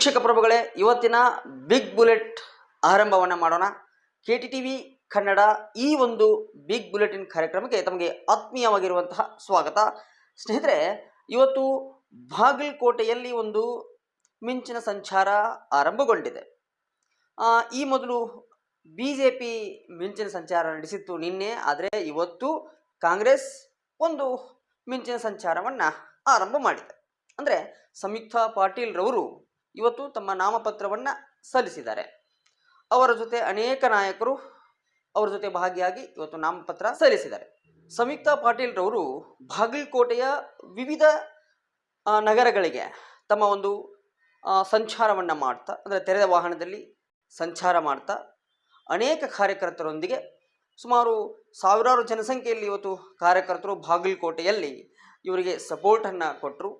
ವೀಕ್ಷಕ ಪ್ರಭುಗಳೇ, ಇವತ್ತಿನ big bullet ಆರಂಭವನ್ನು ಮಾಡೋಣ. K T T V Kannada ಈ ಒಂದು ಬಿಗ್ ಬುಲೆಟಿನ್ ಕಾರ್ಯಕ್ರಮಕ್ಕೆ ತಮಗೆ ಆತ್ಮೀಯವಾಗಿರುವಂತಹ ಸ್ವಾಗತ. ಸ್ನೇಹಿತರೆ, ಇವತ್ತು ಬಾಗಲಕೋಟೆಯಲ್ಲಿ ಒಂದು ಮಿಂಚಿನ ಸಂಚಾರ ಆರಂಭಗೊಂಡಿದೆ. ಈ ಮೊದಲು ಬಿ ಜೆ ಪಿ ಮಿಂಚಿನ ಸಂಚಾರ ನಡೆಸಿತ್ತು ನಿನ್ನೆ, ಆದರೆ ಇವತ್ತು ಕಾಂಗ್ರೆಸ್ ಒಂದು ಮಿಂಚಿನ ಸಂಚಾರವನ್ನು ಆರಂಭ ಮಾಡಿದೆ. ಅಂದರೆ ಸಂಯುಕ್ತ ಪಾಟೀಲ್ ರವರು ಇವತ್ತು ತಮ್ಮ ನಾಮಪತ್ರವನ್ನು ಸಲ್ಲಿಸಿದ್ದಾರೆ. ಅವರ ಜೊತೆ ಅನೇಕ ನಾಯಕರು ಅವರ ಜೊತೆ ಭಾಗಿಯಾಗಿ ಇವತ್ತು ನಾಮಪತ್ರ ಸಲ್ಲಿಸಿದ್ದಾರೆ. ಸಂಯುಕ್ತ ಪಾಟೀಲ್ ರವರು ಬಾಗಲಕೋಟೆಯ ವಿವಿಧ ನಗರಗಳಿಗೆ ತಮ್ಮ ಒಂದು ಸಂಚಾರವನ್ನು ಮಾಡ್ತಾ, ಅಂದರೆ ತೆರೆದ ವಾಹನದಲ್ಲಿ ಸಂಚಾರ ಮಾಡ್ತಾ ಅನೇಕ ಕಾರ್ಯಕರ್ತರೊಂದಿಗೆ ಸುಮಾರು ಸಾವಿರಾರು ಜನಸಂಖ್ಯೆಯಲ್ಲಿ ಇವತ್ತು ಕಾರ್ಯಕರ್ತರು ಬಾಗಲಕೋಟೆಯಲ್ಲಿ ಇವರಿಗೆ ಸಪೋರ್ಟನ್ನು ಕೊಟ್ಟರು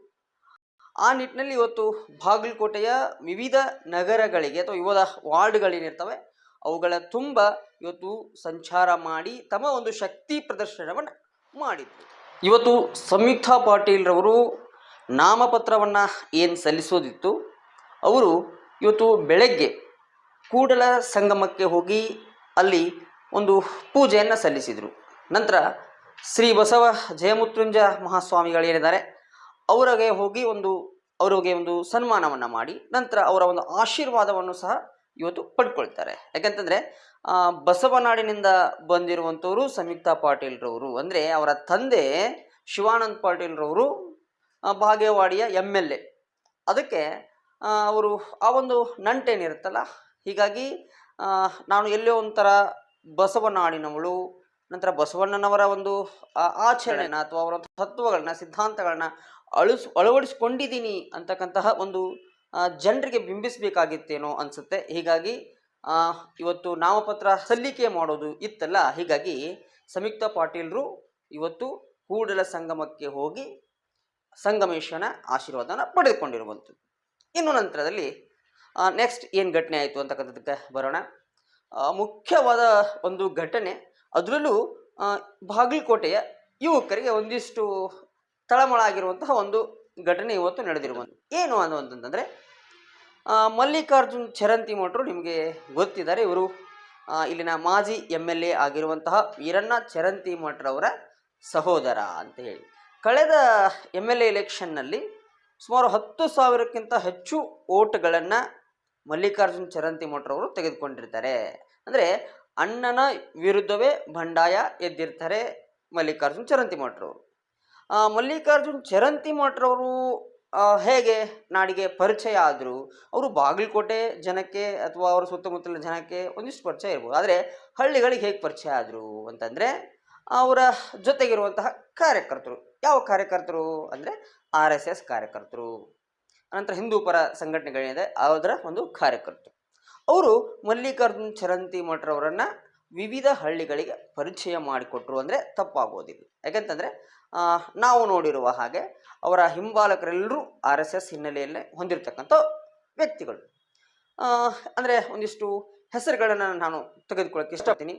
ಆ ನಿಟ್ಟಿನಲ್ಲಿ ಇವತ್ತು ಬಾಗಲಕೋಟೆಯ ವಿವಿಧ ನಗರಗಳಿಗೆ ಅಥವಾ ವಿವಿಧ ವಾರ್ಡ್ಗಳೇನಿರ್ತವೆ, ಅವುಗಳ ತುಂಬ ಇವತ್ತು ಸಂಚಾರ ಮಾಡಿ ತಮ್ಮ ಒಂದು ಶಕ್ತಿ ಪ್ರದರ್ಶನವನ್ನು ಮಾಡಿದ್ರು. ಇವತ್ತು ಸಂಯುಕ್ತ ಪಾಟೀಲ್ರವರು ನಾಮಪತ್ರವನ್ನು ಏನು ಸಲ್ಲಿಸೋದಿತ್ತು, ಅವರು ಇವತ್ತು ಬೆಳಗ್ಗೆ ಕೂಡಲ ಸಂಗಮಕ್ಕೆ ಹೋಗಿ ಅಲ್ಲಿ ಒಂದು ಪೂಜೆಯನ್ನು ಸಲ್ಲಿಸಿದರು. ನಂತರ ಶ್ರೀ ಬಸವ ಜಯಮೃತ್ಯುಂಜ ಮಹಾಸ್ವಾಮಿಗಳೇನಿದ್ದಾರೆ ಅವರಿಗೆ ಹೋಗಿ ಒಂದು, ಅವರಿಗೆ ಒಂದು ಸನ್ಮಾನವನ್ನು ಮಾಡಿ, ನಂತರ ಅವರ ಒಂದು ಆಶೀರ್ವಾದವನ್ನು ಸಹ ಇವತ್ತು ಪಡ್ಕೊಳ್ತಾರೆ. ಯಾಕಂತಂದರೆ ಬಸವನಾಡಿನಿಂದ ಬಂದಿರುವಂಥವರು ಸಂಯುಕ್ತಾ ಪಾಟೀಲ್ರವರು. ಅಂದರೆ ಅವರ ತಂದೆ ಶಿವಾನಂದ್ ಪಾಟೀಲ್ರವರು ಭಾಗ್ಯವಾಡಿಯ ಎಂ ಎಲ್ ಎ. ಅದಕ್ಕೆ ಅವರು ಆ ಒಂದು ನಂಟೇನಿರುತ್ತಲ್ಲ ಹೀಗಾಗಿ ನಾನು ಎಲ್ಲೋ ಒಂಥರ ಬಸವನಾಡಿನವಳು ನಂತರ ಬಸವಣ್ಣನವರ ಒಂದು ಆಚರಣೆನ ಅಥವಾ ಅವರ ತತ್ವಗಳನ್ನ, ಸಿದ್ಧಾಂತಗಳನ್ನ ಅಳಿಸ್, ಅಳವಡಿಸ್ಕೊಂಡಿದ್ದೀನಿ ಅಂತಕ್ಕಂತಹ ಒಂದು ಜನರಿಗೆ ಬಿಂಬಿಸಬೇಕಾಗಿತ್ತೇನೋ ಅನಿಸುತ್ತೆ. ಹೀಗಾಗಿ ಇವತ್ತು ನಾಮಪತ್ರ ಸಲ್ಲಿಕೆ ಮಾಡೋದು ಇತ್ತಲ್ಲ, ಹೀಗಾಗಿ ಸಂಯುಕ್ತ ಪಾಟೀಲ್ರು ಇವತ್ತು ಕೂಡಲ ಸಂಗಮಕ್ಕೆ ಹೋಗಿ ಸಂಗಮೇಶನ ಆಶೀರ್ವಾದನ ಪಡೆದುಕೊಂಡಿರುವಂಥದ್ದು. ಇನ್ನು ನಂತರದಲ್ಲಿ ನೆಕ್ಸ್ಟ್ ಏನು ಘಟನೆ ಆಯಿತು ಅಂತಕ್ಕಂಥದ್ದಕ್ಕೆ ಬರೋಣ. ಮುಖ್ಯವಾದ ಒಂದು ಘಟನೆ, ಅದರಲ್ಲೂ ಬಾಗಲಕೋಟೆಯ ಯುವಕರಿಗೆ ಒಂದಿಷ್ಟು ತಳಮಳ ಆಗಿರುವಂತಹ ಒಂದು ಘಟನೆ ಇವತ್ತು ನಡೆದಿರುವಂಥ ಏನು ಅನ್ನುವಂತಂದರೆ ಮಲ್ಲಿಕಾರ್ಜುನ್ ಚರಂತಿ ಮಠರು ನಿಮಗೆ ಗೊತ್ತಿದ್ದಾರೆ ಇವರು ಇಲ್ಲಿನ ಮಾಜಿ ಎಂ ಎಲ್ ಎ ಆಗಿರುವಂತಹ ವೀರಣ್ಣ ಚರಂತಿ ಮಠರವರ ಸಹೋದರ ಅಂತ ಹೇಳಿ. ಕಳೆದ ಎಂ ಎಲ್ ಎ ಎಲೆಕ್ಷನ್ನಲ್ಲಿ ಸುಮಾರು ಹತ್ತು ಸಾವಿರಕ್ಕಿಂತ ಹೆಚ್ಚು ಓಟ್ಗಳನ್ನು ಮಲ್ಲಿಕಾರ್ಜುನ್ ಚರಂತಿ ಮಠರವರು ತೆಗೆದುಕೊಂಡಿರ್ತಾರೆ. ಅಂದರೆ ಅಣ್ಣನ ವಿರುದ್ಧವೇ ಬಂಡಾಯ ಎದ್ದಿರ್ತಾರೆ ಮಲ್ಲಿಕಾರ್ಜುನ್ ಚರಂತಿ ಮಠರವರು ಆ, ಮಲ್ಲಿಕಾರ್ಜುನ್ ಚರಂತಿ ಮಠರವರು ಹೇಗೆ ನಾಡಿಗೆ ಪರಿಚಯ ಆದರು, ಅವರು ಬಾಗಲಕೋಟೆ ಜನಕ್ಕೆ ಅಥವಾ ಅವರ ಸುತ್ತಮುತ್ತಲಿನ ಜನಕ್ಕೆ ಒಂದಿಷ್ಟು ಪರಿಚಯ ಇರ್ಬೋದು. ಆದರೆ ಹಳ್ಳಿಗಳಿಗೆ ಹೇಗೆ ಪರಿಚಯ ಆದರು ಅಂತಂದರೆ, ಅವರ ಜೊತೆಗಿರುವಂತಹ ಕಾರ್ಯಕರ್ತರು. ಯಾವ ಕಾರ್ಯಕರ್ತರು ಅಂದರೆ ಆರ್ ಎಸ್ ಎಸ್ ಕಾರ್ಯಕರ್ತರು. ಅನಂತರ ಹಿಂದೂ ಪರ ಸಂಘಟನೆಗಳೇನಿದೆ ಅದರ ಒಂದು ಕಾರ್ಯಕರ್ತರು. ಅವರು ಮಲ್ಲಿಕಾರ್ಜುನ್ ಚರಂತಿ ಮಠರವರನ್ನು ವಿವಿಧ ಹಳ್ಳಿಗಳಿಗೆ ಪರಿಚಯ ಮಾಡಿಕೊಟ್ರು ಅಂದರೆ ತಪ್ಪಾಗೋದಿಲ್ಲ. ಯಾಕಂತಂದರೆ ನಾವು ನೋಡಿರುವ ಹಾಗೆ ಅವರ ಹಿಂಬಾಲಕರೆಲ್ಲರೂ ಆರ್ ಎಸ್ ಎಸ್ ಹಿನ್ನೆಲೆಯಲ್ಲೇ ಹೊಂದಿರತಕ್ಕಂಥ ವ್ಯಕ್ತಿಗಳು. ಅಂದರೆ ಒಂದಿಷ್ಟು ಹೆಸರುಗಳನ್ನು ನಾನು ತೆಗೆದುಕೊಳ್ಳೋಕ್ಕೆ ಇಷ್ಟಪಡ್ತೀನಿ.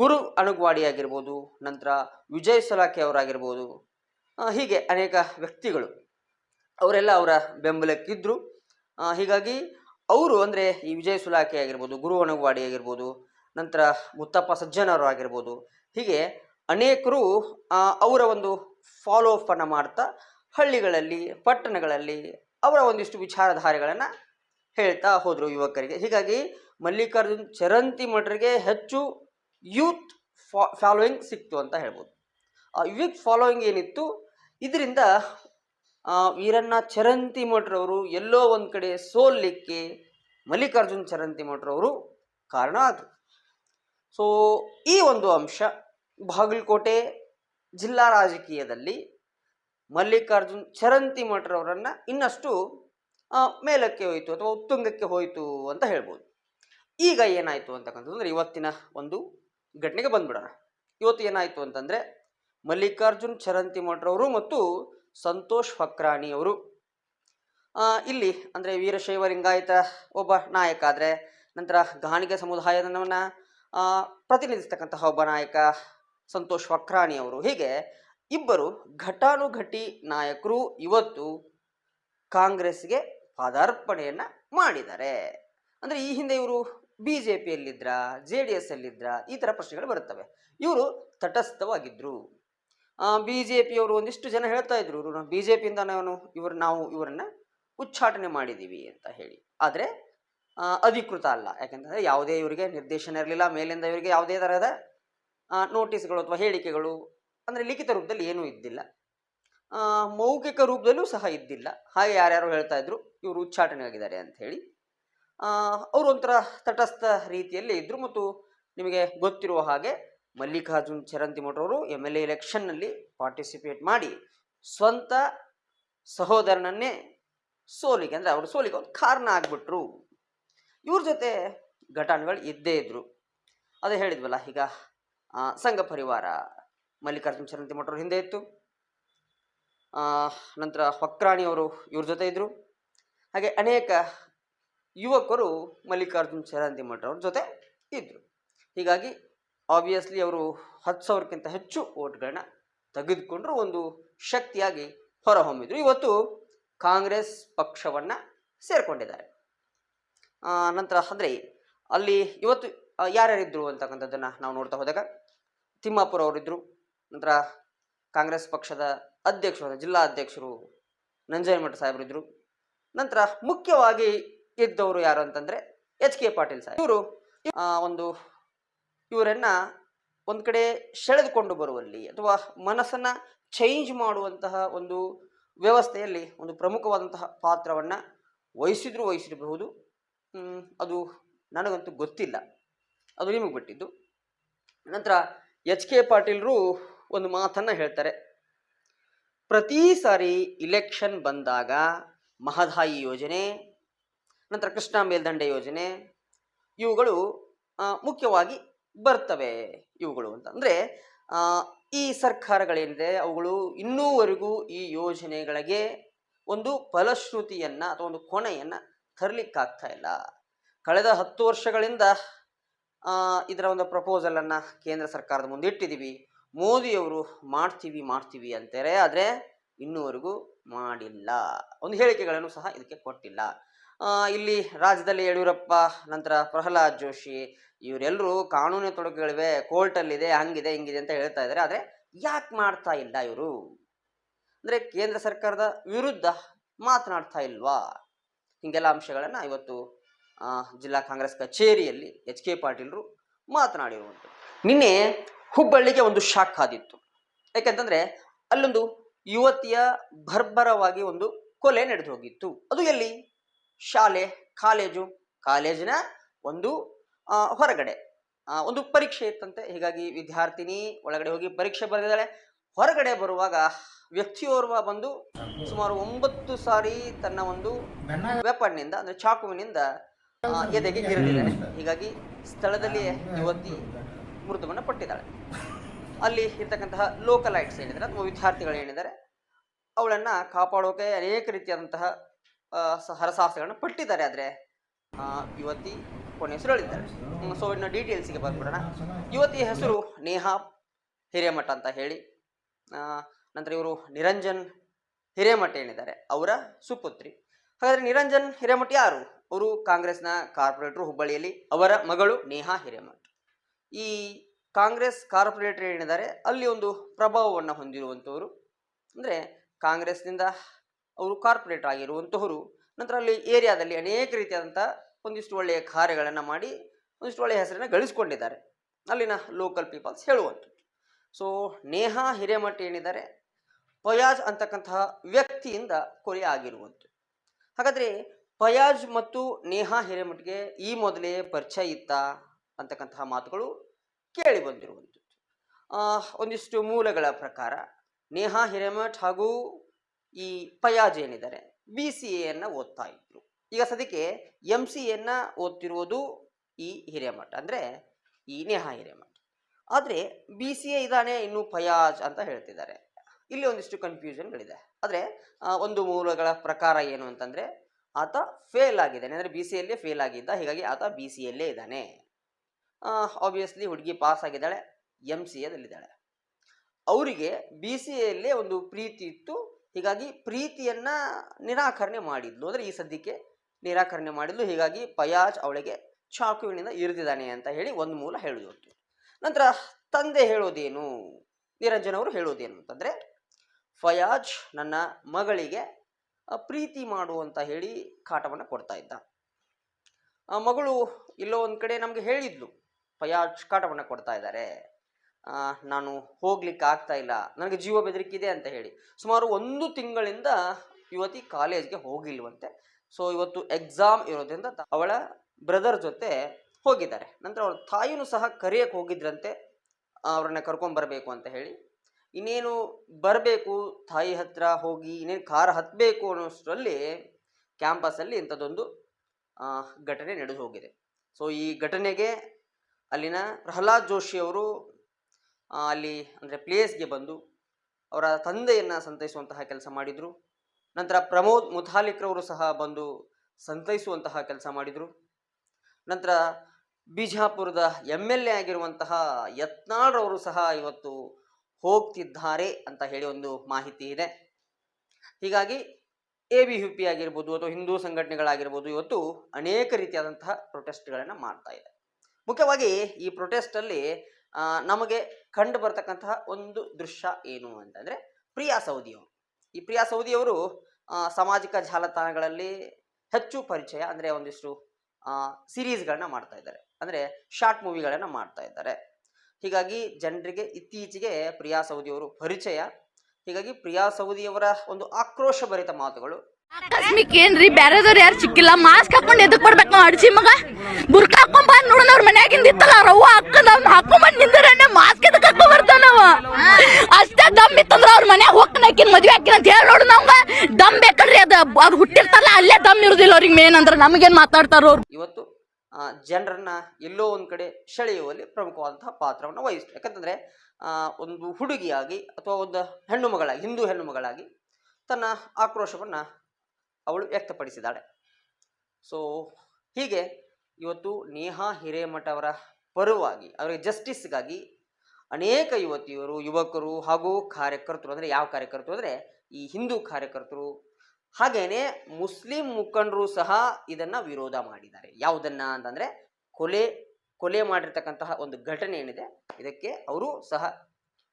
ಗುರು ಅಣುಗ್ವಾಡಿ ಆಗಿರ್ಬೋದು ನಂತರ ವಿಜಯ್ ಸಲಾಖೆ ಅವರಾಗಿರ್ಬೋದು ಹೀಗೆ ಅನೇಕ ವ್ಯಕ್ತಿಗಳು. ಅವರೆಲ್ಲ ಅವರ ಬೆಂಬಲಕ್ಕಿದ್ದರು ಹೀಗಾಗಿ ಅವರು ಅಂದರೆ ಈ ವಿಜಯ್ ಸುಲಾಖೆ ಆಗಿರ್ಬೋದು, ಗುರು ಅಣುಗ್ವಾಡಿ ಆಗಿರ್ಬೋದು, ನಂತರ ಮುತ್ತಪ್ಪ ಸಜ್ಜನವರು ಆಗಿರ್ಬೋದು, ಹೀಗೆ ಅನೇಕರು ಅವರ ಒಂದು ಫಾಲೋ ಅನ್ನು ಮಾಡ್ತಾ ಹಳ್ಳಿಗಳಲ್ಲಿ, ಪಟ್ಟಣಗಳಲ್ಲಿ ಅವರ ಒಂದಿಷ್ಟು ವಿಚಾರಧಾರೆಗಳನ್ನು ಹೇಳ್ತಾ ಹೋದರು ಯುವಕರಿಗೆ. ಹೀಗಾಗಿ ಮಲ್ಲಿಕಾರ್ಜುನ್ ಚರಂತಿ ಮಠರಿಗೆ ಹೆಚ್ಚು ಯೂತ್ ಫಾ ಫಾಲೋಯಿಂಗ್ ಸಿಕ್ತು ಅಂತ ಹೇಳ್ಬೋದು. ಆ ಯೂತ್ ಫಾಲೋಯಿಂಗ್ ಏನಿತ್ತು, ಇದರಿಂದ ವೀರಣ್ಣ ಚರಂತಿ ಮಠರವರು ಎಲ್ಲೋ ಒಂದು ಕಡೆ ಸೋಲಿಕ್ಕೆ ಮಲ್ಲಿಕಾರ್ಜುನ್ ಚರಂತಿ ಮಠರವರು ಕಾರಣ ಆದರು. ಸೊ ಈ ಒಂದು ಅಂಶ ಬಾಗಲಕೋಟೆ ಜಿಲ್ಲಾ ರಾಜಕೀಯದಲ್ಲಿ ಮಲ್ಲಿಕಾರ್ಜುನ್ ಚರಂತಿ ಮಠರವರನ್ನು ಇನ್ನಷ್ಟು ಮೇಲಕ್ಕೆ ಹೋಯಿತು ಅಥವಾ ಉತ್ತುಂಗಕ್ಕೆ ಹೋಯಿತು ಅಂತ ಹೇಳ್ಬೋದು. ಈಗ ಏನಾಯಿತು ಅಂತಕ್ಕಂಥದ್ದು ಇವತ್ತಿನ ಒಂದು ಘಟನೆಗೆ ಬಂದ್ಬಿಡೋಣ. ಇವತ್ತು ಏನಾಯಿತು ಅಂತಂದರೆ ಮಲ್ಲಿಕಾರ್ಜುನ್ ಚರಂತಿ ಮಠರವರು ಮತ್ತು ಸಂತೋಷ್ ಫಕ್ರಾಣಿ ಅವರು ಇಲ್ಲಿ ಅಂದರೆ ವೀರಶೈವ ಲಿಂಗಾಯತ ಒಬ್ಬ ನಾಯಕ ಆದರೆ ನಂತರ ಗಾಣಿಗ ಸಮುದಾಯದವನ್ನ ಪ್ರತಿನಿಧಿಸ್ತಕ್ಕಂತಹ ಒಬ್ಬ ನಾಯಕ ಸಂತೋಷ್ ವಕ್ರಾಣಿ ಅವರು. ಹೀಗೆ ಇಬ್ಬರು ಘಟಾನುಘಟಿ ನಾಯಕರು ಇವತ್ತು ಕಾಂಗ್ರೆಸ್ಗೆ ಪಾದಾರ್ಪಣೆಯನ್ನ ಮಾಡಿದ್ದಾರೆ. ಅಂದ್ರೆ ಈ ಹಿಂದೆ ಇವರು ಬಿ ಜೆ ಪಿಯಲ್ಲಿದ್ರ ಜೆ ಡಿ ಎಸ್ ಅಲ್ಲಿದ್ರ ಈ ತರ ಪ್ರಶ್ನೆಗಳು ಬರುತ್ತವೆ. ಇವರು ತಟಸ್ಥವಾಗಿದ್ರು. ಬಿ ಜೆ ಪಿಯವರು ಒಂದಿಷ್ಟು ಜನ ಹೇಳ್ತಾ ಇದ್ರು ಇವರು ಬಿ ಜೆ ಪಿಯಿಂದ ನಾನು ಇವರು ನಾವು ಇವರನ್ನ ಉಚ್ಚಾಟನೆ ಮಾಡಿದ್ದೀವಿ ಅಂತ ಹೇಳಿ. ಆದರೆ ಅಧಿಕೃತ ಅಲ್ಲ. ಯಾಕಂತಂದ್ರೆ ಯಾವುದೇ ಇವರಿಗೆ ನಿರ್ದೇಶನ ಇರಲಿಲ್ಲ ಮೇಲಿಂದ ಇವರಿಗೆ ಯಾವುದೇ ಆ, ನೋಟಿಸ್ಗಳು ಅಥವಾ ಹೇಳಿಕೆಗಳು, ಅಂದರೆ ಲಿಖಿತ ರೂಪದಲ್ಲಿ ಏನೂ ಇದ್ದಿಲ್ಲ. ಮೌಖಿಕ ರೂಪದಲ್ಲೂ ಸಹ ಇದ್ದಿಲ್ಲ. ಹಾಗೆ ಯಾರ್ಯಾರು ಹೇಳ್ತಾ ಇದ್ರು, ಇವರು ಉಚ್ಚಾಟನೆ ಆಗಿದ್ದಾರೆ ಅಂತ ಹೇಳಿ. ಅವರು ಒಂಥರ ತಟಸ್ಥ ರೀತಿಯಲ್ಲಿ ಇದ್ದರು ಮತ್ತು ನಿಮಗೆ ಗೊತ್ತಿರುವ ಹಾಗೆ ಮಲ್ಲಿಕಾರ್ಜುನ್ ಚರಂತಿಮಠವರು ಎಂ ಎಲ್ ಎ ಎಲೆಕ್ಷನ್ನಲ್ಲಿ ಪಾರ್ಟಿಸಿಪೇಟ್ ಮಾಡಿ ಸ್ವಂತ ಸಹೋದರನನ್ನೇ ಸೋಲಿಗೆ ಅಂದರೆ ಅವರು ಸೋಲಿಗೆ ಒಂದು ಕಾರಣ ಆಗಿಬಿಟ್ರು. ಇವ್ರ ಜೊತೆ ಘಟನೆಗಳು ಇದ್ದೇ ಇದ್ದರು ಅದೇ ಹೇಳಿದ್ವಲ್ಲ, ಈಗ ಸಂಘ ಪರಿವಾರ ಮಲ್ಲಿಕಾರ್ಜುನ್ ಚರಂತಿಮಠ್ ಮಠರು ಹಿಂದೆ ಇತ್ತು. ನಂತರ ಹೊಕ್ರಾಣಿ ಅವರು ಇವ್ರ ಜೊತೆ ಇದ್ದರು ಹಾಗೆ ಅನೇಕ ಯುವಕರು ಮಲ್ಲಿಕಾರ್ಜುನ್ ಚರಂತಿಮಠ್ ಅವ್ರ ಜೊತೆ ಇದ್ದರು ಹೀಗಾಗಿ ಆಬ್ವಿಯಸ್ಲಿ ಅವರು ಹತ್ತು ಸಾವಿರಕ್ಕಿಂತ ಹೆಚ್ಚು ಓಟ್ಗಳನ್ನ ತೆಗೆದುಕೊಂಡ್ರು, ಒಂದು ಶಕ್ತಿಯಾಗಿ ಹೊರಹೊಮ್ಮಿದ್ರು. ಇವತ್ತು ಕಾಂಗ್ರೆಸ್ ಪಕ್ಷವನ್ನ ಸೇರಿಕೊಂಡಿದ್ದಾರೆ. ನಂತರ ಅಂದರೆ ಅಲ್ಲಿ ಇವತ್ತು ಯಾರ್ಯಾರಿದ್ರು ಅಂತಕ್ಕಂಥದ್ದನ್ನು ನಾವು ನೋಡ್ತಾ ಹೋದಾಗ ತಿಮ್ಮಾಪುರ ಅವರಿದ್ದರು ನಂತರ ಕಾಂಗ್ರೆಸ್ ಪಕ್ಷದ ಅಧ್ಯಕ್ಷರು, ಜಿಲ್ಲಾ ಅಧ್ಯಕ್ಷರು ನಂಜನಮಠ ಸಾಹೇಬರಿದ್ದರು ನಂತರ ಮುಖ್ಯವಾಗಿ ಇದ್ದವರು ಯಾರು ಅಂತಂದರೆ ಎಚ್ ಕೆ ಪಾಟೀಲ್ ಸಾಹೇಬ್. ಇವರು ಒಂದು, ಇವರನ್ನು ಒಂದು ಕಡೆ ಸೆಳೆದುಕೊಂಡು ಬರುವಲ್ಲಿ ಅಥವಾ ಮನಸ್ಸನ್ನು ಚೇಂಜ್ ಮಾಡುವಂತಹ ಒಂದು ವ್ಯವಸ್ಥೆಯಲ್ಲಿ ಒಂದು ಪ್ರಮುಖವಾದಂತಹ ಪಾತ್ರವನ್ನು ವಹಿಸಿದ್ರು, ವಹಿಸಿರಬಹುದು. ಅದು ನನಗಂತೂ ಗೊತ್ತಿಲ್ಲ. ಅದು ನಿಮಗೆ ಬಿಟ್ಟಿದ್ದು. ನಂತರ ಎಚ್ ಕೆ ಪಾಟೀಲ್ರು ಒಂದು ಮಾತನ್ನು ಹೇಳ್ತಾರೆ. ಪ್ರತಿ ಸಾರಿ ಇಲೆಕ್ಷನ್ ಬಂದಾಗ ಮಹದಾಯಿ ಯೋಜನೆ, ನಂತರ ಕೃಷ್ಣಾ ಮೇಲ್ದಂಡೆ ಯೋಜನೆ, ಇವುಗಳು ಮುಖ್ಯವಾಗಿ ಬರ್ತವೆ ಇವುಗಳು ಅಂತ ಅಂದರೆ ಈ ಸರ್ಕಾರಗಳೇನಿದೆ, ಅವುಗಳು ಇನ್ನೂವರೆಗೂ ಈ ಯೋಜನೆಗಳಿಗೆ ಒಂದು ಫಲಶ್ರುತಿಯನ್ನು ಅಥವಾ ಒಂದು ಕೊನೆಯನ್ನು ತರಲಿಕ್ಕಾಗ್ತಾ ಇಲ್ಲ. ಕಳೆದ ಹತ್ತು ವರ್ಷಗಳಿಂದ ಇದರ ಒಂದು ಪ್ರಪೋಸಲನ್ನು ಕೇಂದ್ರ ಸರ್ಕಾರದ ಮುಂದೆ ಇಟ್ಟಿದ್ದೀವಿ. ಮೋದಿಯವರು ಮಾಡ್ತೀವಿ ಮಾಡ್ತೀವಿ ಅಂತಾರೆ ಆದರೆ ಇನ್ನೂವರೆಗೂ ಮಾಡಿಲ್ಲ. ಒಂದು ಹೇಳಿಕೆಗಳನ್ನು ಸಹ ಇದಕ್ಕೆ ಕೊಟ್ಟಿಲ್ಲ. ಇಲ್ಲಿ ರಾಜ್ಯದಲ್ಲಿ ಯಡಿಯೂರಪ್ಪ, ನಂತರ ಪ್ರಹ್ಲಾದ್ ಜೋಶಿ ಇವರೆಲ್ಲರೂ ಕಾನೂನು ತೊಡಕುಗಳಿವೆ ಕೋರ್ಟಲ್ಲಿದೆ ಹಂಗಿದೆ, ಹಿಂಗಿದೆ ಅಂತ ಹೇಳ್ತಾ ಇದ್ದಾರೆ. ಆದರೆ ಯಾಕೆ ಮಾಡ್ತಾ ಇಲ್ಲ ಇವರು? ಅಂದರೆ ಕೇಂದ್ರ ಸರ್ಕಾರದ ವಿರುದ್ಧ ಮಾತನಾಡ್ತಾ ಇಲ್ವಾ? ಹಿಂಗೆಲ್ಲ ಅಂಶಗಳನ್ನು ಇವತ್ತು ಜಿಲ್ಲಾ ಕಾಂಗ್ರೆಸ್ ಕಚೇರಿಯಲ್ಲಿ ಎಚ್ ಕೆ ಪಾಟೀಲ್ರು ಮಾತನಾಡಿರುವಂಥದ್ದು. ನಿನ್ನೆ ಹುಬ್ಬಳ್ಳಿಗೆ ಒಂದು ಶಾಕ್ ಆದಿತ್ತು ಯಾಕೆಂತಂದ್ರೆ ಅಲ್ಲೊಂದು ಯುವತಿಯ ಬರ್ಬರವಾಗಿ ಒಂದು ಕೊಲೆ ನಡೆದು ಹೋಗಿತ್ತು ಅದು ಎಲ್ಲಿ? ಶಾಲೆ ಕಾಲೇಜು ಕಾಲೇಜಿನ ಒಂದು ಹೊರಗಡೆ. ಒಂದು ಪರೀಕ್ಷೆ ಇತ್ತಂತೆ. ಹೀಗಾಗಿ ವಿದ್ಯಾರ್ಥಿನಿ ಒಳಗಡೆ ಹೋಗಿ ಪರೀಕ್ಷೆ ಬರೆದಿದ್ದಾಳೆ. ಹೊರಗಡೆ ಬರುವಾಗ ವ್ಯಕ್ತಿಯೋರ್ವ ಬಂದು ಸುಮಾರು ಒಂಬತ್ತು ಸಾರಿ ತನ್ನ ಒಂದು ವೆಪನ್ನಿಂದ ಅಂದ್ರೆ ಚಾಕುವಿನಿಂದ ಎದೆಗೆ ಗಿರದಿದ್ದಾಳೆ. ಹೀಗಾಗಿ ಸ್ಥಳದಲ್ಲಿ ಯುವತಿ ಮೃತವನ್ನು ಪಟ್ಟಿದ್ದಾಳೆ. ಅಲ್ಲಿ ಇರ್ತಕ್ಕಂತಹ ಲೋಕಲೈಟ್ಸ್ ಏನಿದ್ದಾರೆ ಅಥವಾ ವಿದ್ಯಾರ್ಥಿಗಳು ಏನಿದ್ದಾರೆ ಅವಳನ್ನ ಕಾಪಾಡೋಕೆ ಅನೇಕ ರೀತಿಯಾದಂತಹ ಹರಸಾಹಸಗಳನ್ನು ಪಟ್ಟಿದ್ದಾರೆ. ಆದರೆ ಯುವತಿ ಕೊನೆ ಹೆಸರು ಹೇಳಿದ್ದಾರೆ ಸೊ ಇನ್ನು ಡೀಟೇಲ್ಸ್ಗೆ ಬಂದ್ಬಿಡೋಣ. ಯುವತಿಯ ಹೆಸರು ನೇಹಾ ಹಿರೇಮಠ ಅಂತ ಹೇಳಿ. ನಂತರ ಇವರು ನಿರಂಜನ್ ಹಿರೇಮಠ ಏನಿದ್ದಾರೆ ಅವರ ಸುಪುತ್ರಿ. ಹಾಗಾದ್ರೆ ನಿರಂಜನ್ ಹಿರೇಮಠ ಯಾರು? ಅವರು ಕಾಂಗ್ರೆಸ್ನ ಕಾರ್ಪೊರೇಟರ್ ಹುಬ್ಬಳ್ಳಿಯಲ್ಲಿ, ಅವರ ಮಗಳು ನೇಹಾ ಹಿರೇಮಠ್. ಈ ಕಾಂಗ್ರೆಸ್ ಕಾರ್ಪೊರೇಟರ್ ಏನಿದ್ದಾರೆ, ಅಲ್ಲಿ ಒಂದು ಪ್ರಭಾವವನ್ನು ಹೊಂದಿರುವಂಥವರು. ಅಂದರೆ ಕಾಂಗ್ರೆಸ್ನಿಂದ ಅವರು ಕಾರ್ಪೊರೇಟರ್ ಆಗಿರುವಂತಹವರು ನಂತರ ಅಲ್ಲಿ ಏರಿಯಾದಲ್ಲಿ ಅನೇಕ ರೀತಿಯಾದಂಥ ಒಂದಿಷ್ಟು ಒಳ್ಳೆಯ ಕಾರ್ಯಗಳನ್ನು ಮಾಡಿ, ಒಂದಿಷ್ಟು ಒಳ್ಳೆಯ ಹೆಸರನ್ನು ಗಳಿಸ್ಕೊಂಡಿದ್ದಾರೆ. ಅಲ್ಲಿನ ಲೋಕಲ್ ಪೀಪಲ್ಸ್ ಹೇಳುವಂಥದ್ದು. ಸೊ ನೇಹಾ ಹಿರೇಮಠ್ ಏನಿದ್ದಾರೆ ಫಯಾಜ್ ಅಂತಕ್ಕಂತಹ ವ್ಯಕ್ತಿಯಿಂದ ಕೊಲೆ ಆಗಿರುವಂಥದ್ದು. ಹಾಗಾದರೆ ಫಯಾಜ್ ಮತ್ತು ನೇಹಾ ಹಿರೇಮಠ್ಗೆ ಈ ಮೊದಲೇ ಪರಿಚಯ ಇತ್ತ ಅಂತಕ್ಕಂತಹ ಮಾತುಗಳು ಕೇಳಿ ಬಂದಿರುವಂಥದ್ದು. ಒಂದಿಷ್ಟು ಮೂಲಗಳ ಪ್ರಕಾರ ನೇಹಾ ಹಿರೇಮಠ್ ಹಾಗೂ ಈ ಫಯಾಜ್ ಏನಿದ್ದಾರೆ, ಬಿ ಸಿ ಎಯನ್ನು ಓದ್ತಾ ಇದ್ರು. ಈಗ ಸದ್ಯಕ್ಕೆ ಎಂ ಸಿ ಎನ್ನ ಓದ್ತಿರುವುದು ಈ ಹಿರೇಮಠ್, ಅಂದರೆ ಈ ನೇಹಾ ಹಿರೇಮಠ್. ಆದರೆ ಬಿ ಸಿ ಎ ಇದ್ದಾನೆ, ಇನ್ನು ಫಯಾಜ್ ಅಂತ ಹೇಳ್ತಿದ್ದಾರೆ. ಇಲ್ಲಿ ಒಂದಿಷ್ಟು ಕನ್ಫ್ಯೂಷನ್ಗಳಿದೆ ಆದರೆ ಒಂದು ಮೂಲಗಳ ಪ್ರಕಾರ ಏನು ಅಂತಂದರೆ ಆತ ಫೇಲ್ ಆಗಿದ್ದಾನೆ. ಅಂದರೆ ಬಿ ಸಿ ಎಲ್ಲೇ ಫೇಲ್ ಆಗಿದ್ದ. ಹೀಗಾಗಿ ಆತ ಬಿ ಸಿ ಎಲ್ಲೇ ಇದ್ದಾನೆ. ಆಬ್ವಿಯಸ್ಲಿ ಹುಡುಗಿ ಪಾಸ್ ಆಗಿದ್ದಾಳೆ. ಎಂ ಸಿ ಎದಲ್ಲಿದ್ದಾಳೆ ಅವರಿಗೆ ಬಿ ಸಿ ಎಲ್ಲೇ ಒಂದು ಪ್ರೀತಿ ಇತ್ತು. ಹೀಗಾಗಿ ಪ್ರೀತಿಯನ್ನು ನಿರಾಕರಣೆ ಮಾಡಿದ್ಲು. ಅಂದರೆ ಈ ಸದ್ಯಕ್ಕೆ ನಿರಾಕರಣೆ ಮಾಡಿದ್ಲು. ಹೀಗಾಗಿ ಫಯಾಜ್ ಅವಳಿಗೆ ಚಾಕುವಿನಿಂದ ಇರಿದಿದ್ದಾನೆ ಅಂತ ಹೇಳಿ ಒಂದು ಮೂಲ ಹೇಳುವುದು ನಂತರ ತಂದೆ ಹೇಳೋದೇನು? ನಿರಂಜನ್ ಅವರು ಹೇಳೋದೇನು ಅಂತಂದರೆ ಫಯಾಜ್ ನನ್ನ ಮಗಳಿಗೆ ಪ್ರೀತಿ ಮಾಡು ಅಂತ ಹೇಳಿ ಕಾಟವನ್ನು ಕೊಡ್ತಾ ಇದ್ದ. ಆ ಮಗಳು ಇಲ್ಲೋ ಒಂದು ಕಡೆ ನಮಗೆ ಹೇಳಿದ್ಲು ಫಯಾಜ್ ಕಾಟವನ್ನು ಕೊಡ್ತಾ ಇದ್ದಾರೆ. ನಾನು ಹೋಗ್ಲಿಕ್ಕೆ ಆಗ್ತಾ ಇಲ್ಲ. ನನಗೆ ಜೀವ ಬೆದರಿಕಿದೆ ಅಂತ ಹೇಳಿ. ಸುಮಾರು ಒಂದು ತಿಂಗಳಿಂದ ಯುವತಿ ಕಾಲೇಜ್ಗೆ ಹೋಗಿಲ್ವಂತೆ. ಸೊ, ಇವತ್ತು ಎಕ್ಸಾಮ್ ಇರೋದ್ರಿಂದ ಅವಳ ಬ್ರದರ್ ಜೊತೆ ಹೋಗಿದ್ದಾರೆ. ನಂತರ ಅವಳ ತಾಯಿನೂ ಸಹ ಕರೆಯಕ್ಕೆ ಹೋಗಿದ್ರಂತೆ. ಅವ್ರನ್ನ ಕರ್ಕೊಂಡ್ ಬರಬೇಕು ಅಂತ ಹೇಳಿ ಇನ್ನೇನು ಬರಬೇಕು, ತಾಯಿ ಹತ್ರ ಹೋಗಿ ಇನ್ನೇನು ಕಾರ್ ಹತ್ತಬೇಕು ಅನ್ನೋಷ್ಟರಲ್ಲಿ ಕ್ಯಾಂಪಸಲ್ಲಿ ಇಂಥದ್ದೊಂದು ಘಟನೆ ನಡೆದು ಹೋಗಿದೆ ಸೊ, ಈ ಘಟನೆಗೆ ಅಲ್ಲಿನ ಪ್ರಹ್ಲಾದ್ ಜೋಶಿ ಅವರು ಅಲ್ಲಿ ಅಂದರೆ ಪ್ಲೇಸ್ಗೆ ಬಂದು ಅವರ ತಂದೆಯನ್ನು ಸಂತೈಸುವಂತಹ ಕೆಲಸ ಮಾಡಿದರು. ನಂತರ ಪ್ರಮೋದ್ ಮುಥಾಲಿಕ್ರವರು ಸಹ ಬಂದು ಸಂತೈಸುವಂತಹ ಕೆಲಸ ಮಾಡಿದರು. ನಂತರ ಬಿಜಾಪುರದ ಎಂ ಎಲ್ ಎ ಆಗಿರುವಂತಹ ಯತ್ನಾಳ್ರವರು ಸಹ ಇವತ್ತು ಹೋಗ್ತಿದ್ದಾರೆ ಅಂತ ಹೇಳಿ ಒಂದು ಮಾಹಿತಿ ಇದೆ. ಹೀಗಾಗಿ ಎ ಬಿ ಯು ಪಿ ಆಗಿರ್ಬೋದು ಅಥವಾ ಹಿಂದೂ ಸಂಘಟನೆಗಳಾಗಿರ್ಬೋದು ಇವತ್ತು ಅನೇಕ ರೀತಿಯಾದಂತಹ ಪ್ರೊಟೆಸ್ಟ್ಗಳನ್ನು ಮಾಡ್ತಾ ಇದೆ. ಮುಖ್ಯವಾಗಿ ಈ ಪ್ರೊಟೆಸ್ಟಲ್ಲಿ ನಮಗೆ ಕಂಡು ಬರ್ತಕ್ಕಂತಹ ಒಂದು ದೃಶ್ಯ ಏನು ಅಂತಂದರೆ ಪ್ರಿಯಾ ಸೌದಿಯವರು ಈ ಪ್ರಿಯಾ ಸೌದಿಯವರು ಸಾಮಾಜಿಕ ಜಾಲತಾಣಗಳಲ್ಲಿ ಹೆಚ್ಚು ಪರಿಚಯ ಅಂದರೆ ಒಂದಿಷ್ಟು ಸಿರೀಸ್ಗಳನ್ನ ಮಾಡ್ತಾ ಇದ್ದಾರೆ. ಅಂದರೆ ಶಾರ್ಟ್ ಮೂವಿಗಳನ್ನು ಮಾಡ್ತಾ ಇದ್ದಾರೆ. ಹೀಗಾಗಿ ಜನರಿಗೆ ಇತ್ತೀಚೆಗೆ ಪ್ರಿಯಾ ಸೌದಿಯವರು ಪರಿಚಯ. ಹೀಗಾಗಿ ಪ್ರಿಯಾ ಸೌದಿಯವರ ಒಂದು ಆಕ್ರೋಶಭರಿತ ಮಾತುಗಳು. ಆಕಸ್ಮಿಕ್ ಏನ್ರಿ? ಬ್ಯಾರೆದವ್ರು ಯಾರು ಸಿಕ್ಕಿಲ್ಲ? ಮಾಸ್ಕ್ ಹಾಕೊಂಡು ಎದಕ್ ಬರ್ಬೇಕು ನಾವು ಅಡ್ಸಿ ಮಗ? ಬುರ್ಕ ಹಾಕೊಂಡ್ ಬಂದ್ ನೋಡೋಣ ಅವ್ರ ಮನ್ಯಾಗಿಂದ ಇತ್ತಲ್ಲ ಅವ್ರ ಹಾಕೊಂಡ್ ಅವ್ನ ಹಾಕೊಂಡ್ ಬಂದ್ ನಿಂದ್ರೆ ಮಾಸ್ಕ್ ಎದಕ್ ಹಾಕೊಂಡ್ ಬರ್ತಾನವ ಅಷ್ಟೇ ದಮ್ ಇತ್ತಂದ್ರ ಅವ್ರ ಮನ್ಯಾಗ ಹೋಗ್ತಾನ ಹಾಕಿನ ಮದ್ವೆ ಹಾಕಿನ ಅಂತ ಹೇಳಿ ನೋಡು ನಮ್ಗ ದಮ್ ಬೇಕಲ್ರಿ ಅದ ಅವ್ರು ಹುಟ್ಟಿರ್ತಾರಲ್ಲ ಅಲ್ಲೇ ದಮ್ ಇರುದಿಲ್ಲ ಅವ್ರಿಗೆ ಮೇನ್ ಅಂದ್ರ ನಮಗೇನ್ ಮಾತಾಡ್ತಾರ ಅವ್ರು? ಇವತ್ತು ಜನರನ್ನ ಎಲ್ಲೋ ಒಂದು ಕಡೆ ಸೆಳೆಯುವಲ್ಲಿ ಪ್ರಮುಖವಾದಂತಹ ಪಾತ್ರವನ್ನು ವಹಿಸ್ತು ಯಾಕಂತಂದ್ರೆ ಒಂದು ಹುಡುಗಿಯಾಗಿ ಅಥವಾ ಒಂದು ಹೆಣ್ಣು ಹಿಂದೂ ಹೆಣ್ಣು ಮಗಳಾಗಿ ತನ್ನ ಆಕ್ರೋಶವನ್ನು ಅವಳು ವ್ಯಕ್ತಪಡಿಸಿದ್ದಾಳೆ. ಸೊ ಹೀಗೆ ಇವತ್ತು ನೇಹಾ ಹಿರೇಮಠ ಅವರ ಪರವಾಗಿ, ಅವರಿಗೆ ಜಸ್ಟಿಸ್ಗಾಗಿ ಅನೇಕ ಯುವತಿಯರು, ಯುವಕರು ಹಾಗೂ ಕಾರ್ಯಕರ್ತರು, ಅಂದರೆ ಯಾವ ಕಾರ್ಯಕರ್ತರು ಅಂದರೆ, ಈ ಹಿಂದೂ ಕಾರ್ಯಕರ್ತರು ಹಾಗೇನೆ ಮುಸ್ಲಿಂ ಮುಖಂಡರು ಸಹ ಇದನ್ನ ವಿರೋಧ ಮಾಡಿದ್ದಾರೆ. ಯಾವುದನ್ನ ಅಂತಂದ್ರೆ ಕೊಲೆ ಕೊಲೆ ಮಾಡಿರ್ತಕ್ಕಂತಹ ಒಂದು ಘಟನೆ ಏನಿದೆ, ಇದಕ್ಕೆ ಅವರು ಸಹ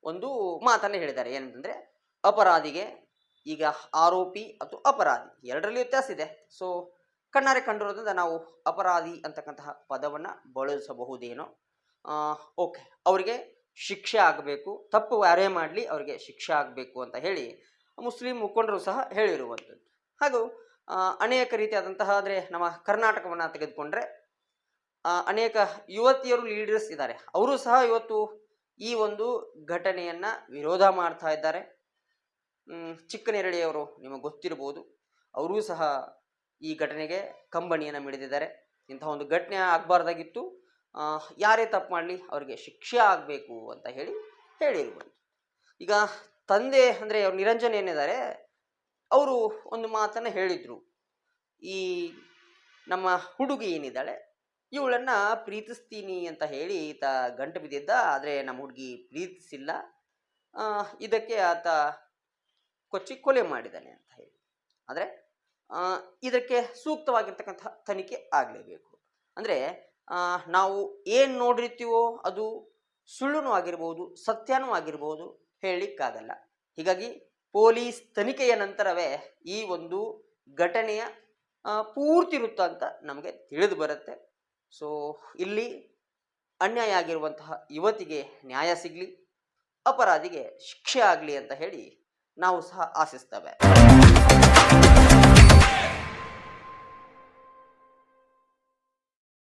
ಒಂದು ಮಾತನ್ನ ಹೇಳಿದ್ದಾರೆ. ಏನಂತಂದ್ರೆ ಅಪರಾಧಿಗೆ ಈಗ ಆರೋಪಿ ಅಥವಾ ಅಪರಾಧಿ ಎರಡರಲ್ಲಿ ವ್ಯತ್ಯಾಸ ಇದೆ. ಸೊ ಕಣ್ಣಾರೆ ಕಂಡಿರೋದ್ರಿಂದ ನಾವು ಅಪರಾಧಿ ಅಂತಕ್ಕಂತಹ ಪದವನ್ನ ಬಳಸಬಹುದೇನೋ ಓಕೆ ಅವರಿಗೆ ಶಿಕ್ಷೆ ಆಗಬೇಕು, ತಪ್ಪು ಯಾರೇ ಮಾಡಲಿ ಅವರಿಗೆ ಶಿಕ್ಷೆ ಆಗಬೇಕು ಅಂತ ಹೇಳಿ ಮುಸ್ಲಿಂ ಮುಖಂಡರು ಸಹ ಹೇಳಿರುವಂಥದ್ದು. ಹಾಗೂ ಅನೇಕ ರೀತಿಯಾದಂತಹ ಆದರೆ ನಮ್ಮ ಕರ್ನಾಟಕವನ್ನು ತೆಗೆದುಕೊಂಡ್ರೆ ಅನೇಕ ಯುವತಿಯರು ಲೀಡರ್ಸ್ ಇದ್ದಾರೆ. ಅವರು ಸಹ ಇವತ್ತು ಈ ಒಂದು ಘಟನೆಯನ್ನ ವಿರೋಧ ಮಾಡ್ತಾ ಇದ್ದಾರೆ. ಚಿಕ್ಕನೆರಳಿಯವರು ನಿಮಗೆ ಗೊತ್ತಿರಬಹುದು, ಅವರೂ ಸಹ ಈ ಘಟನೆಗೆ ಕಂಬನಿಯನ್ನು ಮಿಡಿದಿದ್ದಾರೆ. ಇಂತಹ ಒಂದು ಘಟನೆ ಆಗಬಾರ್ದಾಗಿತ್ತು. ಯಾರೇ ತಪ್ಪು ಮಾಡಲಿ, ಅವರಿಗೆ ಶಿಕ್ಷೆ ಆಗಬೇಕು ಅಂತ ಹೇಳಿ ಹೇಳಿರ್ಬೋದು. ಈಗ ತಂದೆ ಅಂದರೆ ಅವ್ರು ನಿರಂಜನ ಏನಿದ್ದಾರೆ ಅವರು ಒಂದು ಮಾತನ್ನು ಹೇಳಿದರು. ಈ ನಮ್ಮ ಹುಡುಗಿ ಏನಿದ್ದಾಳೆ, ಇವಳನ್ನು ಪ್ರೀತಿಸ್ತೀನಿ ಅಂತ ಹೇಳಿ ಈತ ಗಂಟು ಬಿದ್ದಿದ್ದ, ಆದರೆ ನಮ್ಮ ಹುಡುಗಿ ಪ್ರೀತಿಸಿಲ್ಲ. ಇದಕ್ಕೆ ಆತ ಕೊಚ್ಚಿ ಕೊಲೆ ಮಾಡಿದ್ದಾನೆ ಅಂತ ಹೇಳಿ. ಆದರೆ ಇದಕ್ಕೆ ಸೂಕ್ತವಾಗಿರ್ತಕ್ಕಂಥ ತನಿಖೆ ಆಗಲೇಬೇಕು. ಅಂದರೆ ನಾವು ಏನು ನೋಡಿರ್ತೀವೋ ಅದು ಸುಳ್ಳುನೂ ಆಗಿರ್ಬೋದು, ಸತ್ಯನೂ ಆಗಿರ್ಬೋದು ಹೇಳಲಿಕ್ಕಾಗಲ್ಲ. ಹೀಗಾಗಿ ಪೊಲೀಸ್ ತನಿಖೆಯ ನಂತರವೇ ಈ ಒಂದು ಘಟನೆಯ ಪೂರ್ತಿ ವೃತ್ತ ಅಂತ ನಮಗೆ ತಿಳಿದು ಬರುತ್ತೆ. ಸೊ ಇಲ್ಲಿ ಅನ್ಯಾಯ ಆಗಿರುವಂತಹ ಯುವತಿಗೆ ನ್ಯಾಯ ಸಿಗಲಿ, ಅಪರಾಧಿಗೆ ಶಿಕ್ಷೆ ಆಗಲಿ ಅಂತ ಹೇಳಿ ನಾವು ಸಹ ಆಶಿಸ್ತೇವೆ.